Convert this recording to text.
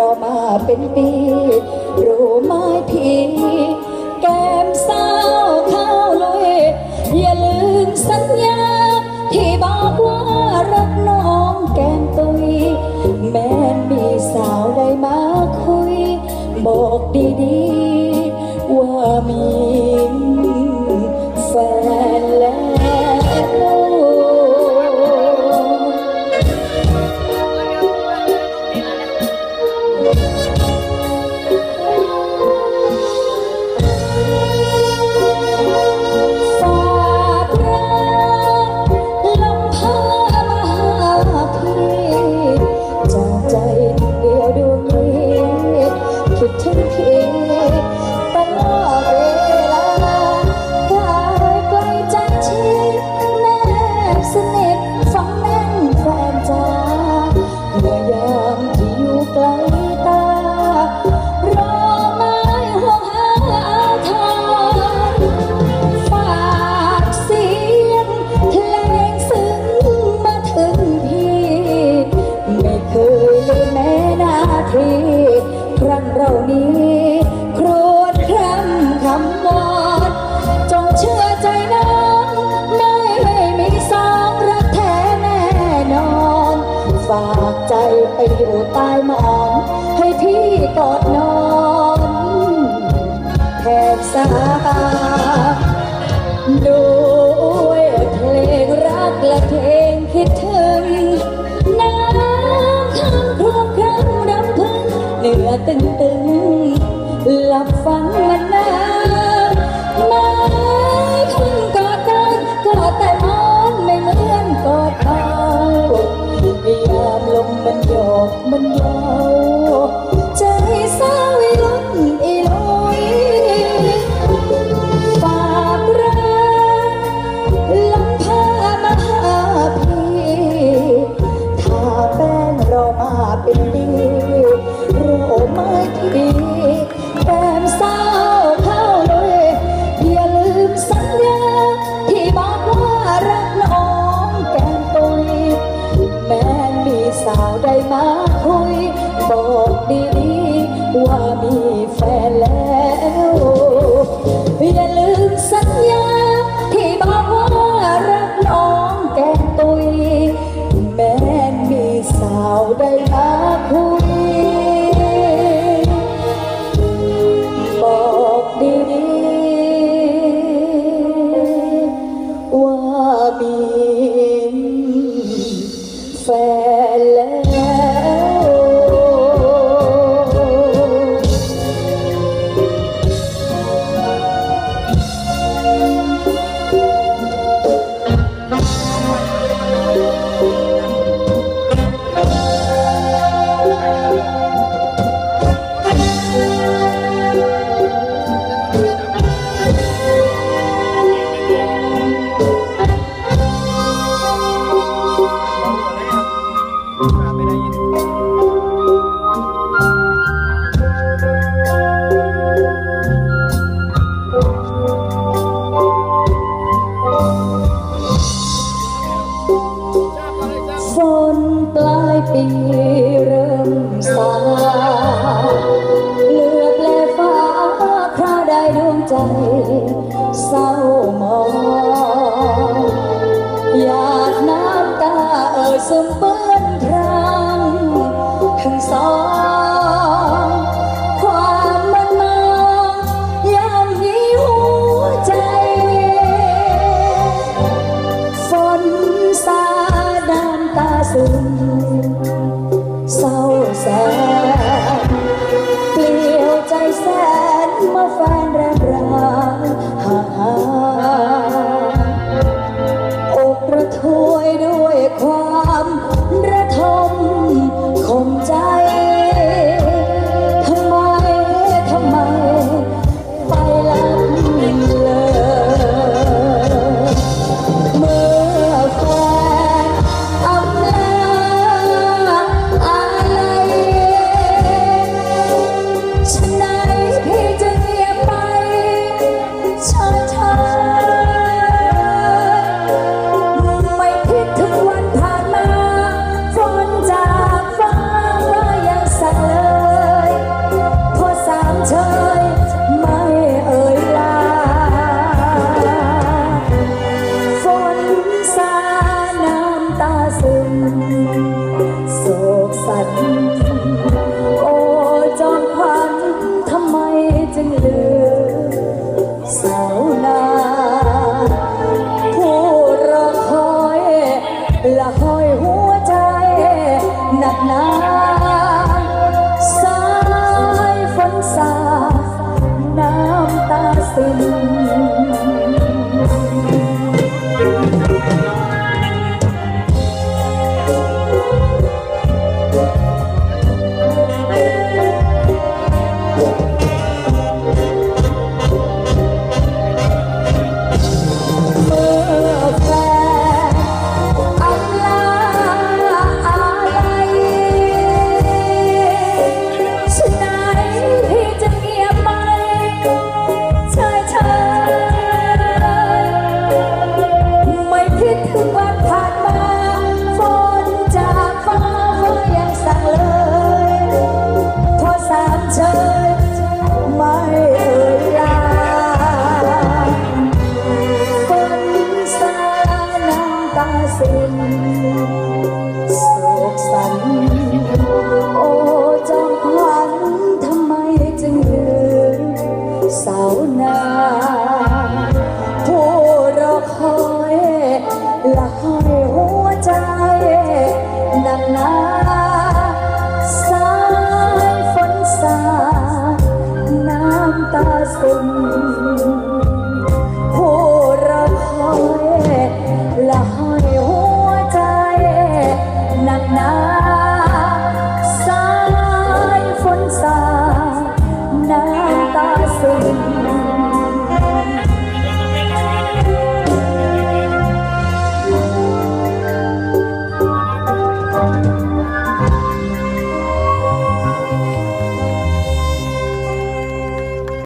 รอมาเป็นปี รู้ไหมพี่ แก้มเศร้าเข้าเลย อย่าลืมสัญญา ที่บอกว่ารักน้องแก้มตุยแม่มี อยู่ใต้หมอนให้พี่กอดนอนแทบสาด้วยเพลงรักและเพลงคิดถึงน้ำข้างครวบครั้งรำพึงเหนือตึงตึงหลับฝัน สมเปิ้นพรางทั้งสอง ความมันมายามนี้หัวใจ ฝนสาดามตาซึมเศร้าแสน ซึมโศกสันโอจอมพันทำไมจึงลืมสาวนาผู้รอคอยละคอย สิ้นโศกสัน